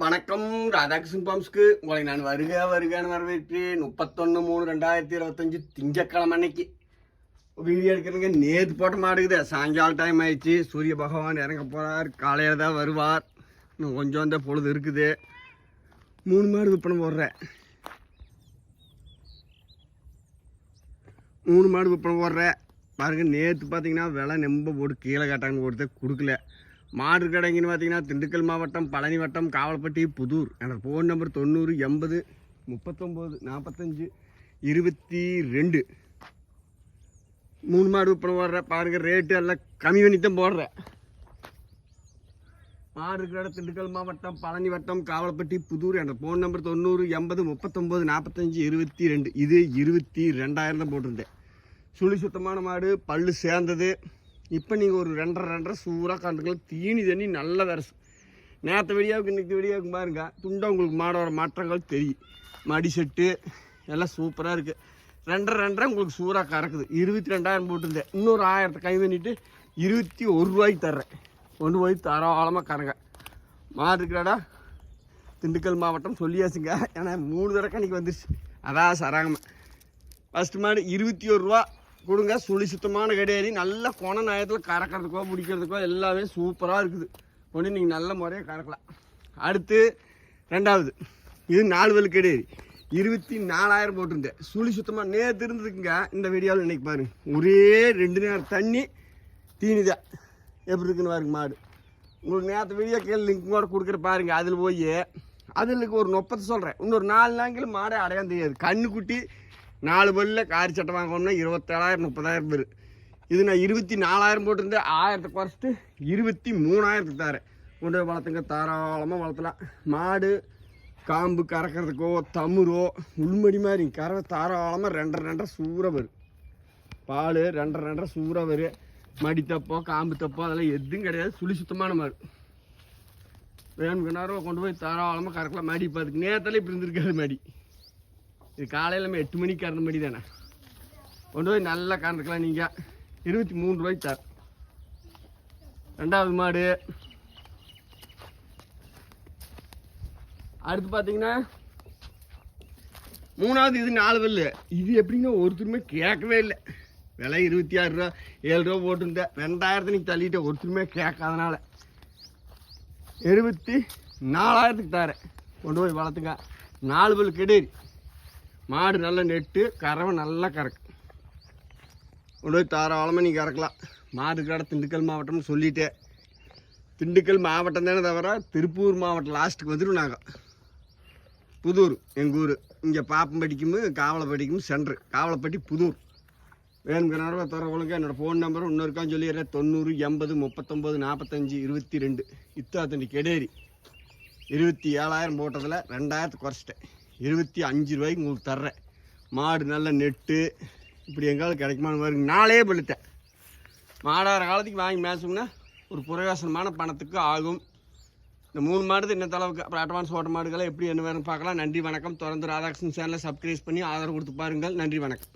வணக்கம். ராதாகிருஷ்ணன் பாம்ஸ்க்கு உங்களை நான் வருக வருகன்னு வரவேற்று முப்பத்தொன்று மூணு ரெண்டாயிரத்தி இருபத்தஞ்சி திங்கக்கிழமை அன்னைக்கு. வீடியோ எடுக்கிறதுங்க நேற்று போட்ட மாட்டுக்குது. சாயங்காலம் டைம் ஆயிடுச்சு. சூரிய பகவான் இறங்க போகிறார் காலையில் தான் வருவார். இன்னும் கொஞ்சம் அந்த பொழுது இருக்குது. மூணு மாடு விற்பனை போடுறேன். மூணு மாடு விற்பனை போடுறேன். பாருங்க நேற்று பார்த்தீங்கன்னா விலை நெம்ப போட்டு கீழே காட்டாங்கன்னு கொடுத்த கொடுக்கல. மாடு கடைங்கன்னு பார்த்தீங்கன்னா திண்டுக்கல் மாவட்டம் பழனி வட்டம் காவல்பட்டி புதூர். எனக்கு ஃபோன் நம்பர் தொண்ணூறு எண்பது முப்பத்தொம்போது நாற்பத்தஞ்சு இருபத்தி ரெண்டு. மூணு மாடு விற்பனை போடுறேன் பாருங்க ரேட்டு எல்லாம் கம்மி பண்ணி தான் போடுறேன் மாடு கடை திண்டுக்கல் மாவட்டம் பழனி வட்டம் காவலப்பட்டி புதூர். என்ற ஃபோன் நம்பர் தொண்ணூறு எண்பது முப்பத்தொம்போது நாற்பத்தஞ்சு இருபத்தி ரெண்டு. இது இருபத்தி ரெண்டாயிரம் தான் போட்டிருந்தேன். சுழி சுத்தமான மாடு பல்லு சேர்ந்தது. இப்போ நீங்கள் ஒரு ரெண்டரை ரெண்டரை சூறாக கண்டுக்கலாம். தீனி தண்ணி நல்ல விரசு. நேற்று வெடியாவுக்கு இன்றைக்கி வெடியாவுக்கு பாருங்க. துண்டை உங்களுக்கு மாடோட மாற்றங்கள் தெரியும். மடி செட்டு எல்லாம் சூப்பராக இருக்குது ரெண்டரை ரெண்டரை உங்களுக்கு சூறாக கறக்குது. இருபத்தி ரெண்டாயிரம் போட்டிருந்தேன். இன்னொரு ஆயிரத்தை கை பண்ணிவிட்டு இருபத்தி ஒரு ரூபாய்க்கு தர்றேன். கொண்டு போய் தாராளமாக கறங்க. மாடு இருக்கிறாடா திண்டுக்கல் மாவட்டம் சொல்லியாச்சுங்க. ஏன்னா மூணு தடவை கணிக்கு வந்துருச்சு. அதான் சராங்கம்மா ஃபஸ்ட்டு மாடு இருபத்தி ஒரு ரூபா. கொடுங்க. சுழி சுத்தமான கடையறி நல்ல கொண நேரத்தில் கறக்கிறதுக்கோ பிடிக்கிறதுக்கோ எல்லாமே சூப்பராக இருக்குது. கொண்டு நீங்கள் நல்ல முறையாக கறக்கலாம். அடுத்து ரெண்டாவது. இது நாலு வலு கடையறி இருபத்தி நாலாயிரம் போட்டிருந்தேன். சுழி சுத்தமாக நேற்று இருந்ததுக்குங்க. இந்த வீடியோவில் இன்னைக்கு பாருங்க. ஒரே ரெண்டு நேரம் தண்ணி தீனிதான். எப்படி இருக்குன்னு பாருங்க மாடு. உங்களுக்கு நேற்று வீடியோ கீழே லிங்க் கூட கொடுக்குற பாருங்க. அதில் போய் அதில் ஒரு நொப்பத்தை சொல்கிறேன் இன்னொரு நாலு நாங்கில் மாடை அடையாந்து தெரியாது. கண்ணுக்குட்டி நாலு பல்லில் காரி சட்டை வாங்கணும்னா இருபத்தேழாயிரம் முப்பதாயிரம் பேர். இது நான் இருபத்தி நாலாயிரம் போட்டிருந்தேன். ஆயிரத்தை குறைச்சிட்டு இருபத்தி மூணாயிரத்துக்கு தரேன் கொண்டு போய் வளர்த்துங்க தாராளமாக வளர்த்தலாம். மாடு காம்பு கறக்கிறதுக்கோ தமுரோ உள்மடி மாதிரி கறவை தாராளமாக ரெண்டரை ரெண்டரை சூற வரும் பால் ரெண்டரை ரெண்டரை சூற வரும் மடி தப்போ காம்பு தப்போ அதெல்லாம் எதுவும் கிடையாது. சுழி சுத்தமான மாதிரி வேணுங்க நேரம் கொண்டு போய் தாராளமாக கறக்கலாம். மடி பார்த்துக்கு நேரத்தில் இப்படி இருந்திருக்காது மடி. இது காலையில் நம்ம எட்டு மணிக்கு கறந்த மணி தானே? கொண்டு போய் நல்லா கறந்துக்கலாம் நீங்கள் இருபத்தி மூணு ரூபாய்க்கு தர் ரெண்டாவது மாடு. அடுத்து பார்த்தீங்கன்னா மூணாவது இது நாலு பல்லு இது எப்படிங்க ஒருத்தருமே கேட்கவே இல்லை. விலை இருபத்தி ஆறு ரூபா ஏழு ரூபா போட்டுருந்தேன். ரெண்டாயிரத்து நீ தள்ளிட்டு ஒருத்தருமே கேட்காதனால. இருபத்தி நாலாயிரத்துக்கு தரேன். கொண்டு போய் வளர்த்துங்க நாலு பல் கெடேரி மாடு நல்லா நெட்டு கறவை நல்லா கறக்கும் கொண்டு போய் தாராளமாக நீ கறக்கலாம். மாடு கடை திண்டுக்கல் மாவட்டம்னு சொல்லிட்டேன் திண்டுக்கல் மாவட்டம் தானே தவிர திருப்பூர் மாவட்டம் லாஸ்ட்டுக்கு வந்துடும் நாங்கள் புதூர் எங்கள் ஊர். இங்கே பாப்பம்பட்டிக்கும் காவலப்பட்டிக்கும் சென்ட்ரு காவலப்பட்டி புதூர். வேணுங்கிற நேரம் தரவங்களுக்கு என்னோடய ஃபோன் நம்பரும் இன்னொருக்கான்னு சொல்லிடுறேன். தொண்ணூறு எண்பது முப்பத்தொம்போது நாற்பத்தஞ்சு இருபத்தி ரெண்டு. இத்தாத்தண்டி கெடேரி. இருபத்தி ஏழாயிரம் போட்டதில் ரெண்டாயிரத்து குறைச்சிட்டேன். இருபத்தி அஞ்சு ரூபாய்க்கு உங்களுக்கு தர்றேன். மாடு நல்ல நெட்டு இப்படி எங்காவது கிடைக்குமான்னு பாருங்க. நாளே பழுத்தேன் மாடாகிற காலத்துக்கு வாங்கி மேய்ச்சோம்னா ஒரு பிரயோசனமான பணத்துக்கு ஆகும். இந்த மூணு மாடு இன்னத்த அளவுக்கு. அப்புறம் அட்வான்ஸ் ஓட்ட மாடுகளை எப்படி என்ன வேணும் பார்க்கலாம். நன்றி வணக்கம். தொடர்ந்து ராதாகிருஷ்ணன் சேனலை சப்ஸ்கிரைப் பண்ணி ஆதரவு கொடுத்து பாருங்கள். நன்றி வணக்கம்.